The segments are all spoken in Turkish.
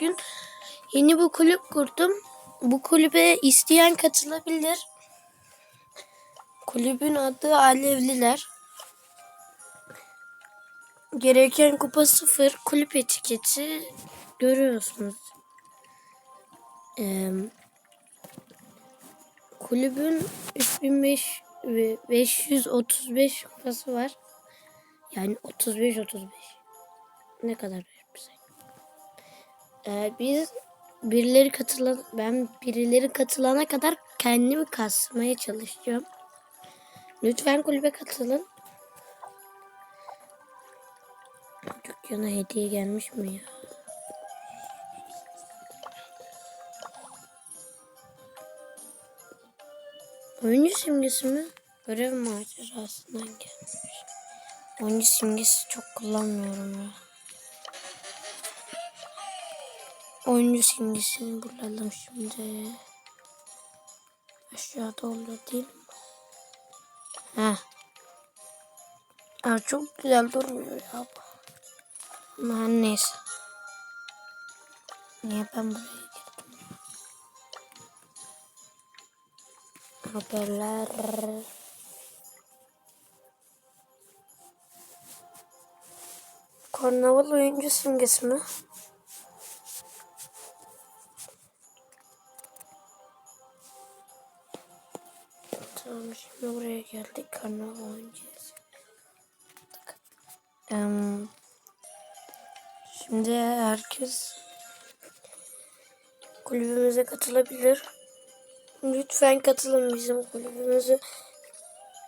bugün yeni bir kulüp kurdum. Bu kulübe isteyen katılabilir. Kulübün adı Alevliler. Gereken kupa sıfır. Kulüp etiketi görüyorsunuz. Ee, kulübün 3535 kupası var. Yani 35 35. Ne kadar verirse. Ee, biz birileri katılan ben birileri katılana kadar kendimi kasmaya çalışacağım. Lütfen kulübe katılın. Dükkana hediye gelmiş mi ya? Oyuncu simgesi mi? Görev macerasından gelmiş. Oyuncu simgesi çok kullanmıyorum ya. Oyuncu simgesini bulalım şimdi. Aşağıda oluyor değil mi? Heh. Aa, çok güzel durmuyor ya. Ama neyse. Niye ben buraya girdim? Haberler. Karnaval oyuncu simgesi mi? Tamam şimdi buraya geldik. Karnaval oynayacağız. Em, şimdi herkes kulübümüze katılabilir. Lütfen katılın bizim kulübümüzü.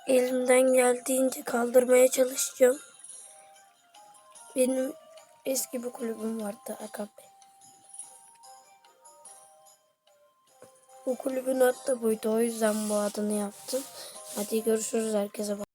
Elimden geldiğince kaldırmaya çalışacağım. Benim eski bir kulübüm vardı AKP. Bu kulübün adı da buydu. O yüzden bu adını yaptım. Hadi görüşürüz herkese.